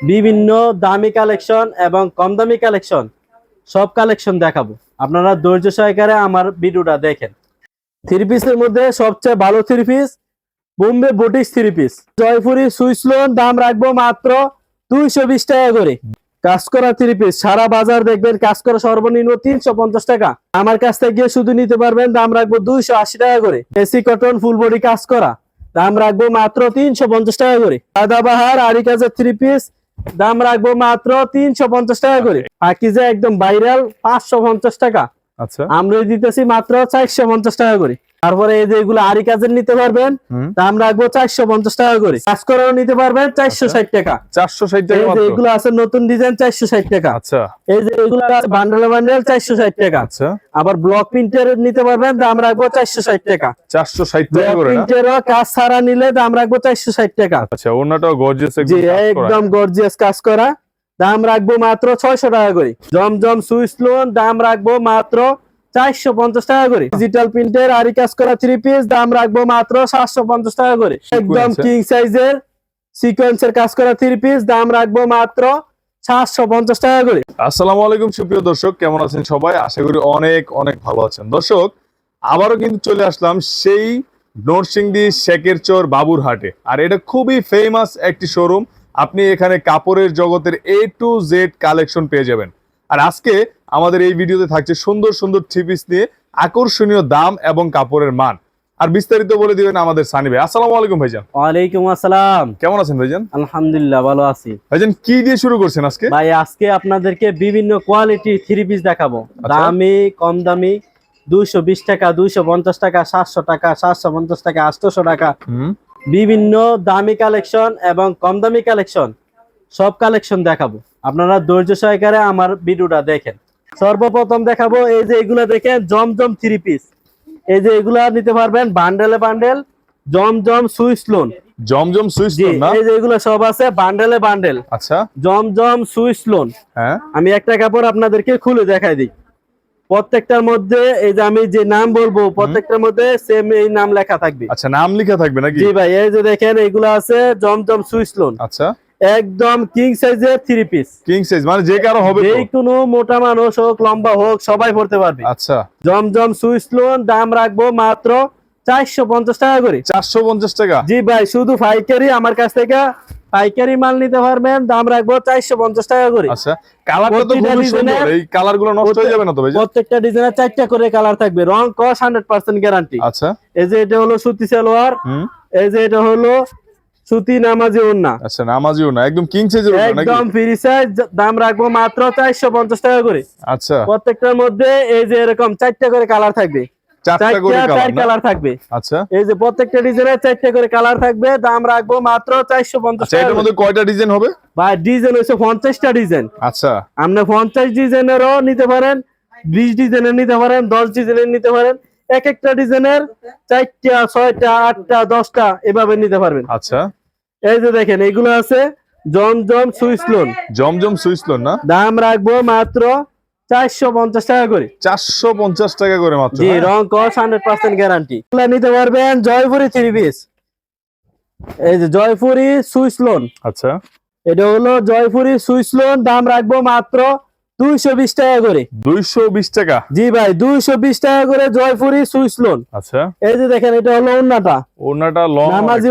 বিভিন্ন দামি কালেকশন এবং কম দামি কালেকশন সব কালেকশন দেখাবো। আপনারা ধৈর্য সহকারে আমার ভিডিওটা দেখেন। থ্রি পিসের মধ্যে সবচেয়ে ভালো three piece Bombay boutique three piece Jaipuri Swiss lawn, দাম রাখব মাত্র দুইশো বিশ টাকা করে। কাজ করা থ্রি পিস সারা বাজার দেখবেন, কাজ করা সর্বনিম্ন তিনশো পঞ্চাশ টাকা। আমার কাছ থেকে শুধু নিতে পারবেন, দাম রাখব দুইশো আশি টাকা করে। এসি কটন ফুল বডি কাজ করা, দাম রাখব মাত্র তিনশো পঞ্চাশ টাকা করে। সাদাবাহার আরি কাজের থ্রি পিস দাম রাখব মাত্র তিনশো পঞ্চাশ টাকা করে। পাকিজা একদম বাইরাল পাঁচশো পঞ্চাশ টাকা। আচ্ছা। আমরা দিতেছি মাত্র চারশো পঞ্চাশ টাকা করে। তারপরে এই যে এগুলো আরি কাজের নিতে পারবেন দাম রাখব চারশো পঞ্চাশ টাকা করে। কাজ করাও নিতে পারবেন চারশো ষাট টাকা। চারশো ষাট টাকা এগুলো আছে নতুন ডিজাইন চারশো ষাট টাকা। আচ্ছা। এই যে এগুলো আছে বান্ডেল বান্ডেল চারশো ষাট টাকা। আচ্ছা। আবার ব্লক প্রিন্টের নিতে পারবেন দাম রাখব চারশো ষাট টাকা। চারশো ষাট টাকা না? কাজ ছাড়া নিলে দাম রাখব চারশো ষাট টাকা। আচ্ছা অন্যটাও গর্জিয়াস জি একদম গর্জিয়াস কাজ করা। দাম রাখব মাত্র ছয়শো টাকা করে। জমজম সুইচ লোন দাম রাখব মাত্র চারশো পঞ্চাশ টাকা করে। ডিজিটাল প্রিন্টের আরি কাজ করা থ্রি পিস দাম রাখব মাত্র সাতশো পঞ্চাশ টাকা করে। একদম কিং সাইজের সিকোয়েন্সের কাজ করা থ্রি পিস দাম রাখব মাত্র সাতশো পঞ্চাশ টাকা করে। আসসালামু আলাইকুম সুপ্রিয় দর্শক কেমন আছেন সবাই? আশা করি অনেক অনেক ভালো আছেন। দর্শক আবারও কিন্তু চলে আসলাম সেই নরসিংদী শেকের চর বাবুর হাটে আর এটা খুবই ফেমাস একটি শোরুম আপনি এখানে কাপড়ের জগতের এ টু জেড কালেকশন পেয়ে যাবেন। আর আজকে আমাদের এই ভিডিওতে থাকছে সুন্দর সুন্দর থ্রি পিস নিয়ে আকর্ষণীয় দাম এবং কাপড়ের মান। আর বিস্তারিত বলে দিবেন আমাদের সানি ভাই। আসসালামু আলাইকুম ভাইজান। ওয়ালাইকুম আসসালাম। কেমন আছেন ভাইজান? আলহামদুলিল্লাহ ভালো আছি। ভাইজান কি দিয়ে শুরু করছেন আজকে? ভাই আজকে আপনাদেরকে বিভিন্ন কোয়ালিটি থ্রি পিস দেখাবো। দামি কম দামি দুইশো বিশ টাকা দুইশো পঞ্চাশ টাকা সাতশো টাকা সাতশো পঞ্চাশ টাকা আটশোশো টাকা। বিভিন্ন দামি কালেকশন এবং কম দামি কালেকশন সব কালেকশন দেখাবো। আপনারা ধৈর্য সহকারে আমার ভিডিওটা দেখেন। সর্বপ্রথম দেখাবো এই যে এগুলো দেখেন জমজম থ্রি পিস এই যে এগুলা নিতে পারবেন বান্ডেলে bundle Zamzam Swiss lawn Zamzam Swiss জি না? এই যে এগুলো সব আছে বান্ডেলে বান্ডেল আচ্ছা। জমজম সুইস লোন হ্যাঁ। আমি একটা কাপড় আপনাদেরকে খুলে দেখাই দিই। প্রত্যেকটার মধ্যে এই যে আমি যে নাম বলব প্রত্যেকটার মধ্যে সেম এই নাম লেখা থাকবে। আচ্ছা নাম লেখা থাকবে নাকি? জি ভাই এই যে দেখেন এগুলো আছে জমজম সুইস লোন আচ্ছা। একদম কিং সাইজের থ্রি পিস কিং সাইজ মানে যে কারও হবে যে কোনো মোটা মানুষ হোক লম্বা হোক সবাই পড়তে পারবে। আচ্ছা। জমজম সুইস লোন দাম রাখব মাত্র চারশো পঞ্চাশ টাকা করে। চারশো পঞ্চাশ টাকা? জি ভাই শুধু পাইকারি আমার কাছ থেকে পাইকারি মাল নিতে পারবেন দাম রাখব চারশো পঞ্চাশ টাকা করে। আচ্ছা কালারটা তো খুবই সুন্দর এই কালারগুলো নষ্ট হয়ে যাবে না তো ভাই? প্রত্যেকটা ডিজাইনের চারটা করে কালার থাকবে রং কস হান্ড্রেড পার্সেন্ট গ্যারান্টি আচ্ছা। এই যে এটা হলো সুতি সালোয়ার এই যে এটা হলো সুতি নামাজি ওন্না আচ্ছা নামাজিও না একদম কিং সাইজের নাকি? একদম ফ্রি সাইজ দাম রাখব মাত্র চারশো পঞ্চাশ টাকা করে। আচ্ছা। প্রত্যেকটার মধ্যে এই যে এরকম চারটা করে কালার থাকবে। চারটা করে কালার থাকবে। আচ্ছা। এই যে প্রত্যেকটা ডিজাইনের চারটা করে কালার থাকবে দাম রাখব মাত্র চারশো পঞ্চাশ আচ্ছা টাকা এটার মধ্যে কয়টা ডিজাইন হবে? বা ডিজাইন হচ্ছে পঞ্চাশটা ডিজাইন। আচ্ছা। আপনি পঞ্চাশ ডিজাইনেরও নিতে পারেন বিশ ডিজাইনের নিতে পারেন দশ ডিজাইনের নিতে পারেন এক একটা ডিজাইনের চারটা ছয়টা আটটা দশটা এভাবে নিতে পারবেন। আচ্ছা। এই যে দেখেন এগুলো আছে Zamzam Swiss lawn Zamzam Swiss lawn না? দাম রাখব মাত্র চারশো পঞ্চাশ টাকা করে। চারশো পঞ্চাশ টাকা করে মাত্র জি হ্যাঁ? রং কস হান্ড্রেড পার্সেন্ট গ্যারান্টি নিতে পারবেন জয়পুরি থ্রি পিস। এই যে জয়পুরি সুইস লোন আচ্ছা। এটা হলো জয়পুরি সুইস লোন দাম রাখব মাত্র দুইশো বিশ টাকা করে। দুইশো বিশ টাকা? জি ভাই দুইশো বিশ টাকা করে জয়পুরি সুইস লোন। আচ্ছা। এই যে দেখেন এটা হলো ওনাটা লং নামাজি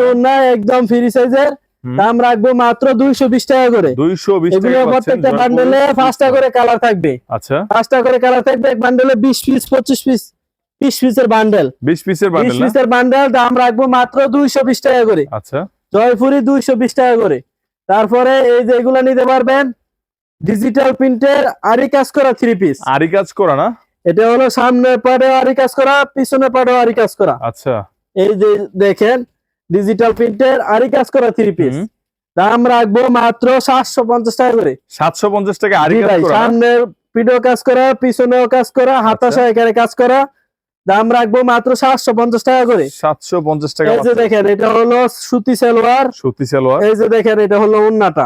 একদম ফ্রি সাইজের দাম রাখব মাত্র দুইশো বিশ টাকা করে। দুইশো বিশ টাকা প্রত্যেকটা জয়পুর বান্ডেলে পাঁচটা করে কালার থাকবে। আচ্ছা। পাঁচটা করে কালার থাকবে এক বান্ডেলে বিশ পিস পঁচিশ পিস বিশ পিসের বান্ডেল বিশ পিসের বান্ডেল না? পিসের বান্ডেল দাম রাখব মাত্র দুইশো বিশ টাকা করে। আচ্ছা। জয়পুরি দুইশো বিশ টাকা করে। তারপরে এই যে এগুলো নিতে পারবেন ডিজিটাল প্রিন্টের আরি কাজ করা থ্রি পিস আরি কাজ করা না? এটা হলো সামনে পাড়েও আরি কাজ করা পিছনে পাড়েও আরি কাজ করা। আচ্ছা। এই যে দেখেন ডিজিটাল প্রিন্টের আরি কাজ করা থ্রি পিস দাম রাখব মাত্র সাতশো পঞ্চাশ টাকা করে। সাতশো পঞ্চাশ টাকা আরি কাজ করা না? সামনের পিঠেও কাজ করা পিছনেও কাজ করা আচ্ছা। সহকারে কাজ করা। দাম রাখব মাত্র সাতশো পঞ্চাশ টাকা করে। সাতশো পঞ্চাশ টাকা এই যে দেখেন এটা হলো সুতি সালোয়ার। সুতি সালোয়ার। এই যে দেখেন এটা হলো উন্নাটা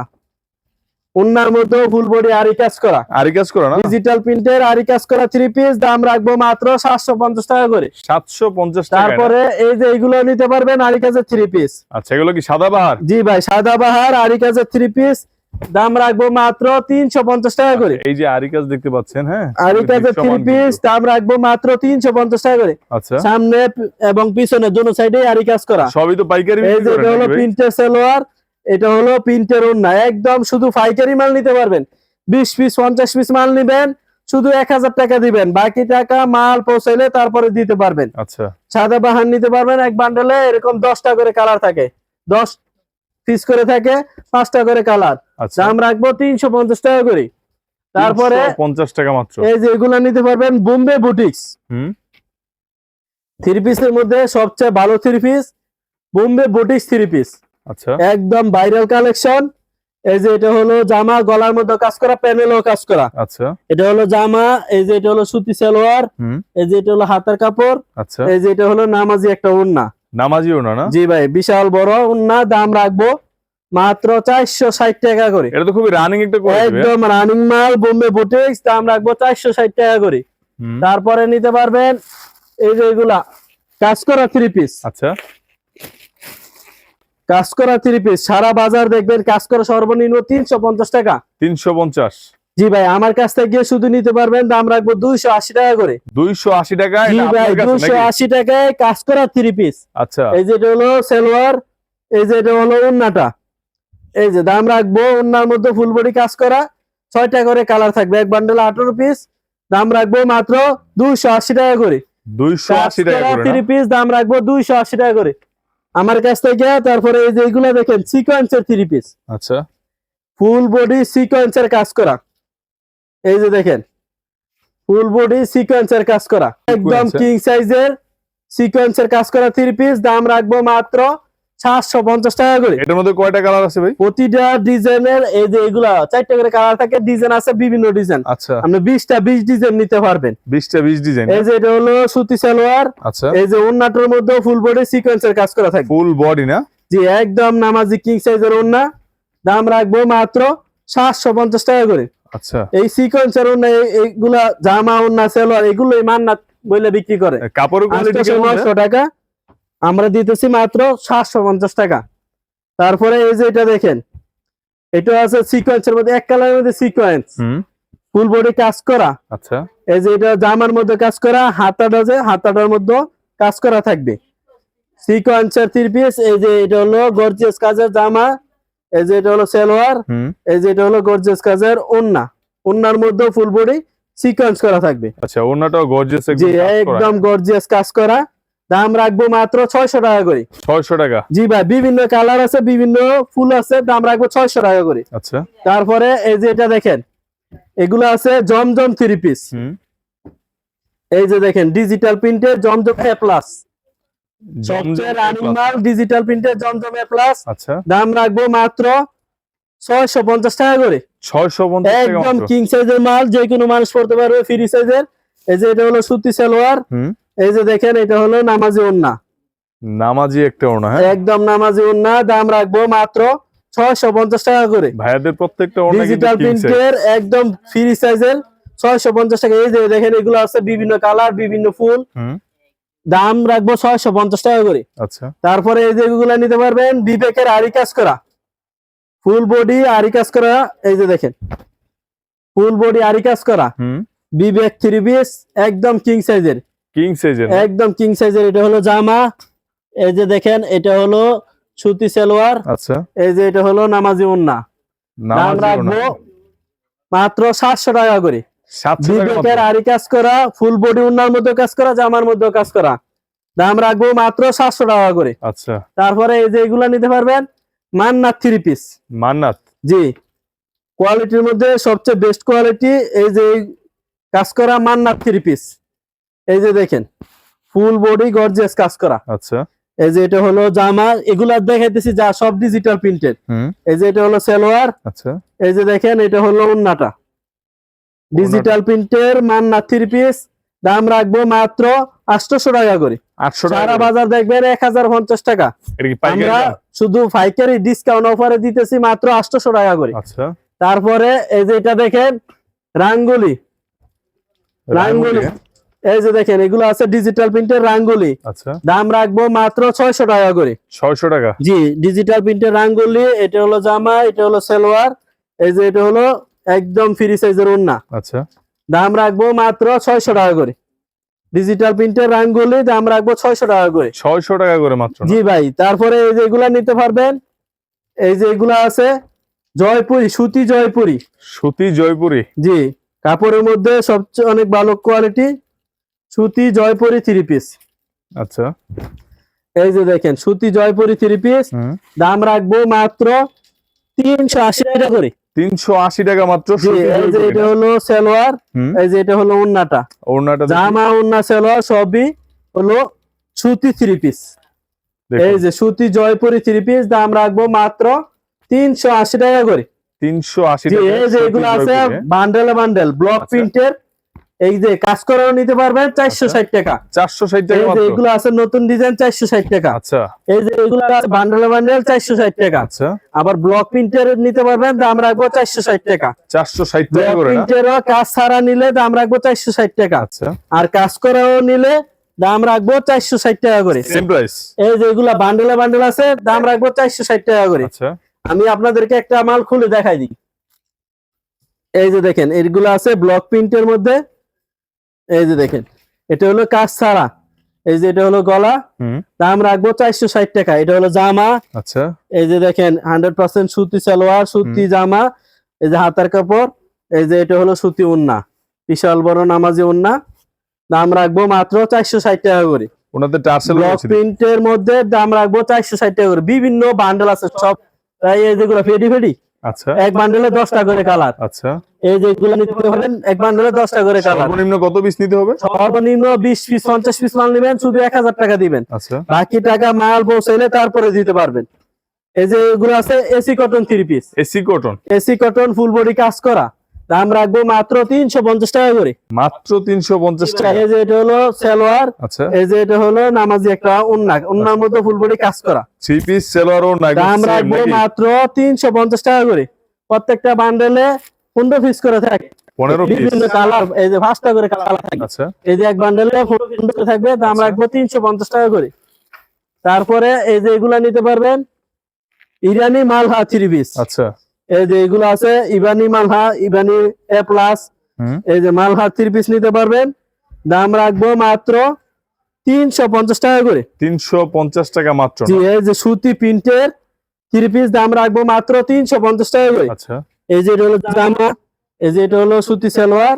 মধ্যে ফুল বডি আরি কাজ করা। আরি কাজ করা না? ডিজিটাল প্রিন্টের আরি কাজ করা থ্রি পিস দাম রাখব মাত্র সাতশো পঞ্চাশ টাকা করে। সাতশো পঞ্চাশ টাকা তারপরে এই যে এগুলো নিতে পারবেন আরি কাজের থ্রি পিস আচ্ছা এগুলো কি সাদা বাহার? জি ভাই সাদা বাহার আরি কাজের থ্রি পিস দাম রাখব মাত্র তিনশো পঞ্চাশ টাকা করে। এই যে আরিকাস দেখতে পাচ্ছেন হ্যাঁ? আর থ্রি পিস দাম রাখব মাত্র তিনশো পঞ্চাশ টাকা করে। আচ্ছা। সামনে এবং পিছনে দুনো সাইডে আরি কাজ করা। সবই তো পাইকারি এই যে হলো প্রিন্টের সেলোয়ার এটা হলো প্রিন্টের ওন্না একদম শুধু পাইকারি মাল নিতে পারবেন। বিশ পিস পঞ্চাশ পিস মাল নিবেন শুধু এক হাজার টাকা দিবেন। বাকি টাকা মাল পৌঁছাইলে তারপরে দিতে পারবেন। আচ্ছা। সাদা বাহান নিতে পারবেন এক বান্ডেলে এরকম দশটা করে কালার থাকে। দশ পিস করে থাকে পাঁচটা করে কালার আচ্ছা। দাম রাখব তিনশো পঞ্চাশ টাকা করে। তারপরে পঞ্চাশ টাকা মাত্র। এই যে এগুলা নিতে পারবেন বোম্বে বুটিক্স হুম। থ্রি পিসের মধ্যে সবচেয়ে ভালো three piece Bombay boutiques three piece আচ্ছা। একদম ভাইরাল কালেকশন এই যে এটা হলো জামা গলার মধ্যে কাজ করা প্যানেলও কাজ করা। আচ্ছা। এটা হলো জামা এই যে এটা হলো সুতি সালোয়ার এই যে এটা হলো হাতের কাপড় আচ্ছা। এই যে এটা হলো নামাজি একটা উন্না নামাজিও না না? জি ভাই বিশাল বড় উন্না দাম রাখব মাত্র চারশো ষাট টাকা করে। এটা তো খুবই রানিং একটা কোয়ালিটি একদম রানিং মাল বোম্বে বুটিক্স দাম রাখব চারশো ষাট টাকা করে। তারপরে নিতে পারবেন এই যে এগুলা কাজ করা থ্রি পিস আচ্ছা। কাজ করা থ্রি পিস সারা বাজার দেখবেন কাজ করা সর্বনিম্ন তিনশো পঞ্চাশ টাকা। তিনশো পঞ্চাশ। জি ভাই আমার কাছ থেকে গিয়ে শুধু নিতে পারবেন দাম রাখব দুইশো আশি টাকা করে। দুইশো আশি টাকা জি ভাই দুইশো আশি টাকায় কাজ করা থ্রি পিস আচ্ছা। এই যেটা হলো সেলোয়ার এই যেটা হলো উন্নাটা এই যে দাম রাখব উন্নার মধ্যে ফুল বডি কাজ করা। ছয়টা করে কালার থাকবে এক বান্ডেল আঠারো পিস দাম রাখব মাত্র দুইশো আশি টাকা করে। দুইশো আশি টাকা থ্রি পিস দাম রাখব দুইশো আশি টাকা করে। আমার কাছ থেকে তারপরে এই যে এগুলা দেখেন সিকোয়েন্সের থ্রি পিস আচ্ছা। ফুল বডি সিকোয়েন্সের কাজ করা। এই যে দেখেন ফুল বডি সিকোয়েন্সের কাজ করা। একদম কিং সাইজের সিকোয়েন্সের কাজ করা থ্রি পিস দাম রাখব মাত্র সাতশো পঞ্চাশ টাকা করে। এটার মধ্যে কয়টা কালার আছে ভাই? প্রতিটা ডিজাইনের এই যে এগুলা চারটা করে কালার থাকে ডিজাইন আছে বিভিন্ন ডিজাইন আচ্ছা। আপনি বিশটা বিশ ডিজাইন নিতে পারবেন। বিশটা বিশ ডিজাইন এই যে এটা হলো সুতি সালোয়ার আচ্ছা। এই যে ওন্নাটার মধ্যে ফুল বডি সিকোয়েন্সের কাজ করা থাকবে ফুল বডি না? জি একদম নামাজি কিং সাইজের ওন্না। দাম রাখব মাত্র সাতশো পঞ্চাশ টাকা করে। আচ্ছা। এই সিকোয়েন্সের ওন্না এইগুলা জামা ওন্না সেলোয়ার এগুলো মান্নাত বলে বিক্রি করে। কোয়ালিটি আটশো টাকা। আমরা দিতেছি মাত্র সাতশো পঞ্চাশ টাকা। তারপরে এই যে এটা দেখেন এটা আছে সিকোয়েন্সের মধ্যে এক কালারের মধ্যে সিকোয়েন্স ফুল বডি কাজ করা। আচ্ছা। এই যে এটা জামার মধ্যে কাজ করা হাতাটা যে হাতাটার মধ্যে কাজ করা থাকবে। সিকোয়েন্সের থ্রি পিস এই যে এটা হলো গর্জিয়াস কাজের জামা এই যে এটা হলো সেলোয়ার এই যে এটা হলো গর্জিয়াস কাজের ওন্না ওন্নার মধ্যে ফুল বডি সিকোয়েন্স করা থাকবে। আচ্ছা ওনাটাও গর্জিয়াস একদম একদম গর্জিয়াস কাজ করা। দাম রাখব মাত্র ছয়শো টাকা করে। ছয়শো টাকা। জি ভাই বিভিন্ন কালার আছে বিভিন্ন ফুল আছে দাম রাখব ছয়শো টাকা করে। আচ্ছা। তারপরে এই যে এটা দেখেন এগুলো আছে জমজম থ্রি পিস এই যে দেখেন ডিজিটাল প্রিন্টের জমজম এ প্লাস সবচেয়ে রানিং মাল ডিজিটাল প্রিন্টের জমজম এ প্লাস আচ্ছা। দাম রাখব মাত্র ছয়শো পঞ্চাশ টাকা করে। ছয়শো পঞ্চাশ একদম কিং সাইজের মাল যে কোনো মানুষ পড়তে পারবে ফ্রি সাইজের এই যে এটা হলো সুতি সালোয়ার। এই যে দেখেন এটা হলো নামাজি ওন্না নামাজি একটা ওনা হ্যাঁ? একদম নামাজি ওন্না দাম রাখব মাত্র ছয়শো পঞ্চাশ টাকা করে। ভাইয়াদের প্রত্যেকটা ডিজিটাল প্রিন্টের একদম ফ্রি সাইজের ছয়শো পঞ্চাশ টাকা। এই যে দেখেন এগুলো আছে বিভিন্ন কালার বিভিন্ন ফুল। দাম রাখব ছয়শো পঞ্চাশ টাকা করে। আচ্ছা। তারপরে এই যে এগুলো নিতে পারবেন বিবেকের আরি কাজ করা। ফুল বডি আরি কাজ করা এই যে দেখেন। ফুল বডি আরি কাজ করা। বিবেক থ্রি পিস একদম কিং সাইজের কিং সাইজের একদম কিং সাইজের এটা হলো জামা এই যে দেখেন এটা হলো সুতি সালোয়ার আচ্ছা। এই যে এটা হলো নামাজি উন্না নামাজি রাখব মাত্র সাতশো টাকা করে। বিবেকের আরি কাজ করা ফুল বডি উন্নার মধ্যে কাজ করা জামার মধ্যে কাজ করা। দাম রাখব মাত্র সাতশো টাকা করে। আচ্ছা। তারপরে এই যে এগুলা নিতে পারবেন মান্নাথ থ্রি পিস মান্নাত? জি। কোয়ালিটির মধ্যে সবচেয়ে বেস্ট কোয়ালিটি এই যে কাজ করা মান্নাথ থ্রি পিস এই যে দেখেন ফুল বডি গর্জিয়াস কাজ করা। আচ্ছা। এই যে এটা হলো জামা এগুলা দেখাইতেছি যা সব ডিজিটাল প্রিন্টেড এই যে এটা হলো সালোয়ার আচ্ছা। এই যে দেখেন এটা হলো উন্নাটা ডিজিটাল প্রিন্টের মান্না থ্রি পিস দাম রাখব মাত্র আটশোশো টাকা করে। আটশো টাকা সারা। বাজার দেখবেন এক হাজার পঞ্চাশ টাকা। আমরা শুধু পাইকারি ডিসকাউন্ট অফারে দিতেছি মাত্র আটশোশো টাকা করে। আচ্ছা। তারপরে এই যে এটা দেখেন রাঙ্গুলি রাঙ্গুলি। হ্যাঁ? এই যে দেখেন এগুলো আছে ডিজিটাল প্রিন্টের রাঙ্গুলি। আচ্ছা। দাম রাখব মাত্র ছয়শো টাকা করে। ছয়শো টাকা? জি ডিজিটাল প্রিন্টের রাঙ্গুলি এটা হলো জামা এটা হলো সালোয়ার এই যে এটা হলো একদম ফ্রি সাইজের ওন্না আচ্ছা। দাম রাখব মাত্র ছয়শো টাকা করে। ডিজিটাল প্রিন্টের রাঙ্গুলি দাম রাখব ছয়শো টাকা করে। ছয়শো টাকা করে মাত্র জি ভাই তারপরে এই যে এগুলা নিতে পারবেন এই যে এগুলা আছে জয়পুরি সুতি জয়পুরি। সুতি জয়পুরি। জি কাপড়ের মধ্যে সবচেয়ে অনেক ভালো কোয়ালিটি সুতি জয়পুরি থ্রি পিস আচ্ছা। এই যে দেখেন সুতি জয়পুরি থ্রি পিস দাম রাখব মাত্র তিনশো আশি টাকা করে। তিনশো আশি টাকা মাত্র এই যে এটা? হলো সালোয়ার এই যে এটা হলো উন্নাটা ওড়নাটা জামা উন্না সালোয়ার সবই হলো সুতি থ্রি পিস এই যে সুতি জয়পুরি থ্রি পিস দাম রাখব মাত্র তিনশো আশি টাকা করে। তিনশো আশি টাকা এই যে এগুলো আছে হ্যাঁ? বান্ডেল বান্ডেল ব্লক আচ্ছা। প্রিন্টের এই যে কাজ করাও নিতে পারবেন চারশো ষাট টাকা। চারশো ষাট টাকা এগুলো আছে নতুন ডিজাইন চারশো ষাট টাকা। আচ্ছা। এই যে এগুলো আছে বান্ডেল বান্ডেল চারশো ষাট টাকা। আচ্ছা। আবার ব্লক প্রিন্টের নিতে পারবেন দাম রাখব চারশো ষাট টাকা। চারশো ষাট টাকা না? কাজ ছাড়া নিলে দাম রাখব চারশো ষাট টাকা। আচ্ছা। আর কাজ করাও নিলে দাম রাখব চারশো ষাট টাকা করে। এই যে এগুলা বান্ডেলে বান্ডেল আছে দাম রাখব চারশো ষাট টাকা করে। আচ্ছা। আমি আপনাদেরকে একটা মাল খুলে দেখাই দিই। এই যে দেখেন এগুলো আছে ব্লক প্রিন্টের মধ্যে। এই যে দেখেন এটা হলো কাজ ছাড়া। এই যে এটা হলো গলা। দাম রাখব চারশো ষাট টাকা। এটা হলো জামা। আচ্ছা। এই যে দেখেন হান্ড্রেড পার্সেন্ট সুতি সালোয়ার সুতি জামা। এই যে হাতার কাপড়। এই যে এটা হলো সুতি উন্না বিশাল বড় নামাজি উন্না দাম রাখব মাত্র চারশো ষাট টাকা করে। ওনাদের ব্লক প্রিন্টের মধ্যে দাম রাখব চারশো ষাট টাকা করে। বিভিন্ন বান্ডেল আছে সব। তাই এই যেগুলো ফেডি ফেডি? আচ্ছা। এক বান্ডেলে দশটা করে কালার আচ্ছা। এই যেগুলো নিতে এক বান্ডেলে দশটা করে কালার সর্বনিম্ন কত পিস নিতে হবে? সর্বনিম্ন বিশ পিস পঞ্চাশ পিস মাল নেবেন শুধু এক হাজার টাকা দিবেন। আচ্ছা। বাকি টাকা মাল পৌঁছাইলে তারপরে দিতে পারবেন। এই যে এগুলো আছে AC cotton three piece AC cotton AC cotton full body কাজ করা। দাম রাখব মাত্র তিনশো পঞ্চাশ টাকা করে। মাত্র তিনশো পঞ্চাশ টাকা। এই যে এটা হলো সালোয়ার আচ্ছা। এই যে এটা হলো নামাজি একটা উন্না উন্নার মধ্যে ফুল বডি কাজ করা। থ্রি পিস সেলোয়ার ও দাম রাখব মাত্র তিনশো পঞ্চাশ টাকা করে। প্রত্যেকটা বান্ডেলে পনেরো পিস করে থাকে। বিভিন্ন কালার এই যে পাঁচটা করে কালার থাকে। আচ্ছা। এই যে এক বান্ডেলে পনেরো থাকবে দাম রাখব তিনশো পঞ্চাশ টাকা করে। তারপরে এই যে এগুলা নিতে পারবেন ইরানি মালহা থ্রি পিস আচ্ছা। এই যে এগুলো আছে ইবানি মালহা ইবানি এ প্লাস এই যে মালহা থ্রি পিস নিতে পারবেন। দাম রাখব মাত্র তিনশো পঞ্চাশ টাকা করে। তিনশো পঞ্চাশ টাকা মাত্র জি এই যে সুতি প্রিন্টের থ্রি পিস দাম রাখব মাত্র তিনশো পঞ্চাশ টাকা করে। আচ্ছা। এই যে এটা হলো জামা এই যে এটা হলো সুতি সালোয়ার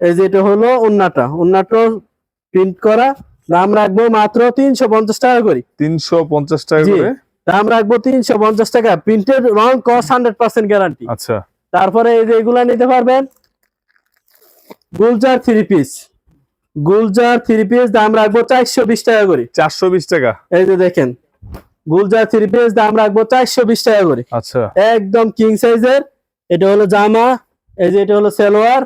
এই যে এটা হলো উন্নাটা উন্নাটা প্রিন্ট করা দাম রাখব মাত্র তিনশো পঞ্চাশ টাকা করে। তিনশো পঞ্চাশ টাকা করে? দাম রাখব তিনশো পঞ্চাশ টাকা। প্রিন্টের রং কস হান্ড্রেড পার্সেন্ট গ্যারান্টি আচ্ছা। তারপরে এই যে এগুলা নিতে পারবেন Gulzar three piece Gulzar three piece দাম রাখব চারশো বিশ টাকা করে। চারশো বিশ টাকা। এই যে দেখেন গুলজার থ্রি পিস দাম রাখব চারশো বিশ টাকা করে। আচ্ছা। একদম কিং সাইজের এটা হলো জামা এই যে এটা হলো সালোয়ার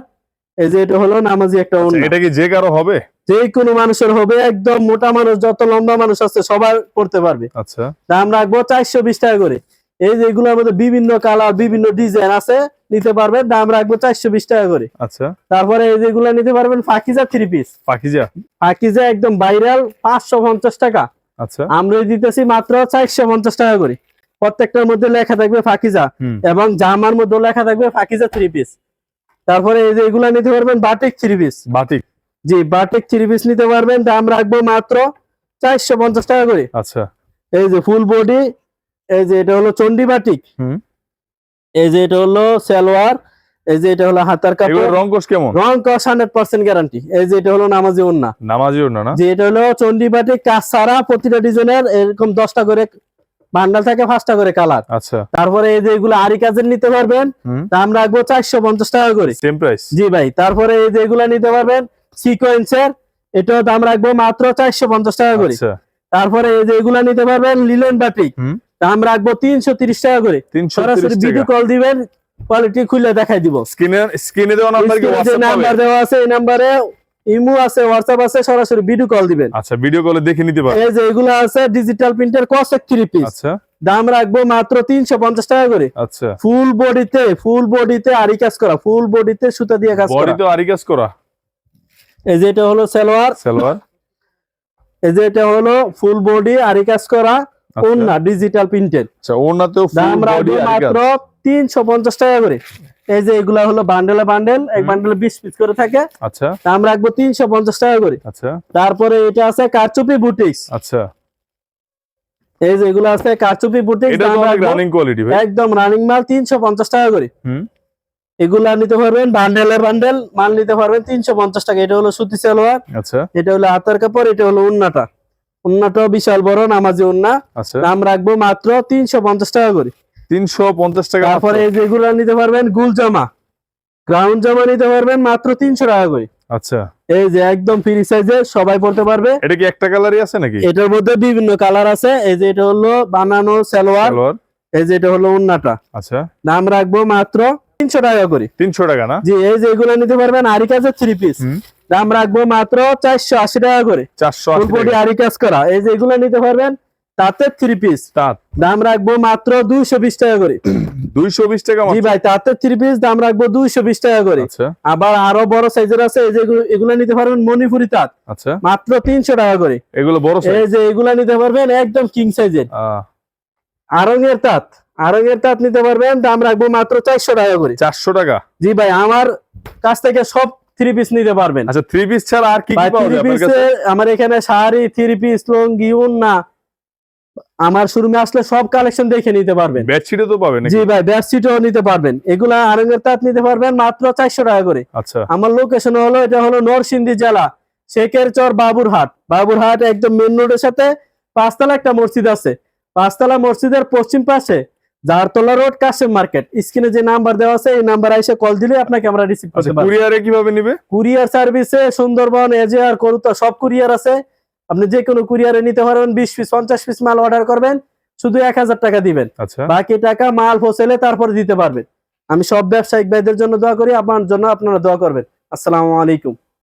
এই যে এটা হলো নামাজি একটা আচ্ছা, এটা কি যে কারও হবে? যে কোনো মানুষের হবে একদম মোটা মানুষ যত লম্বা মানুষ আছে সবাই করতে পারবে। আচ্ছা। দাম রাখব চারশো বিশ টাকা করে। এই যে এগুলোর মধ্যে বিভিন্ন কালার বিভিন্ন ডিজাইন আছে নিতে পারবেন দাম রাখব চারশো বিশ টাকা করে। আচ্ছা। তারপরে এই যেগুলো নিতে পারবেন ফাকিজা থ্রি পিস পাখিজা ফাকিজা একদম ভাইরাল পাঁচশো পঞ্চাশ টাকা। আচ্ছা। আমরা দিতেছি মাত্র চারশো পঞ্চাশ টাকা করে। প্রত্যেকটার মধ্যে লেখা থাকবে ফাকিজা এবং জামার মধ্যে লেখা থাকবে ফাকিজা থ্রি পিস তারপরে এই যে এগুলা নিতে পারবেন বাটিক থ্রি পিস বাটিক জি বাটিক থ্রি পিস নিতে পারবেন দাম রাখব মাত্র চারশো পঞ্চাশ টাকা করে। আচ্ছা। এই যে ফুল বডি এই যে এটা হলো চন্ডি বাটিক এই যে এটা হলো সালোয়ার এই যে এটা হলো হাতার কাপড়। রং কোষ কেমন? রং গ্যারান্টি এই যে এটা হলো নামাজি ওন্না নামাজিও না না? যে এটা হলো কাজ ছাড়া প্রতিটা ডিজাইনের এরকম দশটা করে বান্ডাল থাকে পাঁচটা করে কালার। আচ্ছা। তারপরে এই যে এগুলো আরি কাজের নিতে পারবেন দাম রাখব চারশো পঞ্চাশ টাকা করে। সেম প্রাইস জি ভাই তারপরে এই যে এগুলা নিতে পারবেন সিকোয়েন্সের এটাও দাম রাখব মাত্র চারশো পঞ্চাশ টাকা করে। আচ্ছা। তারপরে এই যে এগুলা নিতে পারবেন লিলেন বাটিক দাম রাখব তিনশো তিরিশ টাকা করে। সরাসরি ভিডিও কল দিবেন কোয়ালিটি খুলে দেখাই দিব। স্ক্রিনে স্ক্রিনে দেওয়া নাম্বার কি WhatsApp নাম্বার দেওয়া আছে এই নাম্বারে ইমো আছে হোয়াটসঅ্যাপ আছে সরাসরি ভিডিও কল দিবেন। আচ্ছা ভিডিও কলে দেখে নিতে পারবে এই যে এগুলো আছে ডিজিটাল প্রিন্টের কসেক থ্রি পিস আচ্ছা। দাম রাখব মাত্র তিনশো পঞ্চাশ টাকা করে। আচ্ছা। ফুল বডিতে ফুল বডিতে আরি কাজ করা ফুল বডিতে সুতা দিয়ে কাজ করা। তো আরি কাজ করা। এই যে এটা হলো সালোয়ার। সালোয়ার। এই যে এটা হলো ফুল বডি আরি কাজ করা। ওন্না ডিজিটাল প্রিন্টেড আচ্ছা ওনাতেও ফুল বডি রাখব মাত্র তিনশো পঞ্চাশ টাকা করে। এই যে এগুলা হলো বান্ডেলে বান্ডেল এক। বান্ডেলে বিশ পিস করে থাকে। আচ্ছা। দাম রাখব তিনশো পঞ্চাশ টাকা করে। আচ্ছা। তারপরে এটা আছে কারচুপি বুটিক্স আচ্ছা। এই যে এগুলো আছে কারচুপি বুটিক্স তো অনেক রানিং কোয়ালিটি ভাই। একদম রানিং মাল তিনশো পঞ্চাশ টাকা করে। হুম। এগুলা নিতে পারবেন বান্ডেলে বান্ডেল মাল নিতে পারবেন তিনশো পঞ্চাশ টাকা। এটা হলো সুতি সালোয়ার আচ্ছা। এটা হলো হাতার কাপড় এটা হলো উন্নাটা। উন্নাটাও বিশাল বড় নামাজি উন্না। আচ্ছা। দাম রাখব মাত্র তিনশো পঞ্চাশ টাকা করে। তিনশো পঞ্চাশ টাকা তারপরে মাত্র। নিতে পারবেন গুল জামা। গ্রাউন্ড জামা নিতে পারবেন মাত্র তিনশো টাকা করে। আচ্ছা। এই যে একদম ফ্রি সাইজে সবাই পড়তে পারবে। এটা কি একটা কালারই আছে নাকি? এটার মধ্যে বিভিন্ন কালার আছে। এই যে এটা হলো বানানো সালোয়ার। সালোয়ার। এই যে এটা হলো উন্নাটা। আচ্ছা। দাম রাখব মাত্র তিনশো টাকা করে। তিনশো টাকা না? জি এই যে এগুলো নিতে পারবেন আরি কাজের থ্রি পিস দাম রাখব মাত্র চারশো আশি টাকা করে। চারশো আরি কাজ করা। এই যে এগুলো নিতে পারবেন তাতে থ্রি পিস তাঁত। দাম রাখব মাত্র দুইশো বিশ টাকা করে। দুইশো বিশ টাকা জি ভাই তাতে থ্রি পিস দাম রাখব দুইশো বিশ টাকা করে। আচ্ছা। আবার আরও বড় সাইজের আছে এই যে এগুলো- এগুলো নিতে পারবেন মণিপুরি তাঁত। আচ্ছা। মাত্র তিনশো টাকা করে। এগুলো বড় এই যে এগুলা নিতে পারবেন একদম কিং সাইজের আরঙের তাঁত। আরঙের তাঁত নিতে পারবেন দাম রাখব মাত্র চারশো টাকা করে। চারশো টাকা? জি ভাই আমার কাছ থেকে সব থ্রি পিস নিতে পারবেন। আচ্ছা থ্রি পিস ছাড়া আর কি থ্রি পিসে আমার এখানে শাড়ি থ্রি পিস লুঙ্গি উন্না আমার শোরুমে আসলে সব কালেকশন দেখে নিতে পারবেন। বেডশিটে তো পাবে নাকি? জি ভাই বেডশিটও নিতে পারবেন। এগুলা আরঙের তাঁত নিতে পারবেন মাত্র চারশো টাকা করে। আচ্ছা। আমার লোকেশন হলো এটা হলো নরসিংদী জেলা শেখের চর বাবুরহাট। বাবুরহাট একদম মেন রোডের সাথে পাঁচতলা একটা মসজিদ আছে। পাঁচতলা মসজিদের পশ্চিম পাশে জারতলা রোড কাশেম মার্কেট। স্ক্রিনে যে নাম্বার দেওয়া আছে এই নাম্বার এসে কল দিলে আপনাকে আমরা রিসিভ আচ্ছা করতে পারব কুরিয়ারে কীভাবে নিবে? কুরিয়ার সার্ভিসে সুন্দরবন এজেআর করুতা সব কুরিয়ার আছে। আপনি যে কোনো কুরিয়ারে নিতে পারবেন বিশ পিস পঞ্চাশ পিস মাল অর্ডার করবেন শুধু এক হাজার টাকা দিবেন। আচ্ছা। বাকি টাকা মাল হোসেলে তারপরে দিতে পারবেন। আমি সব ব্যবসায়িক ভাইদের জন্য দোয়া করি আপনার জন্য আপনারা দোয়া করবেন। আসসালামু আলাইকুম।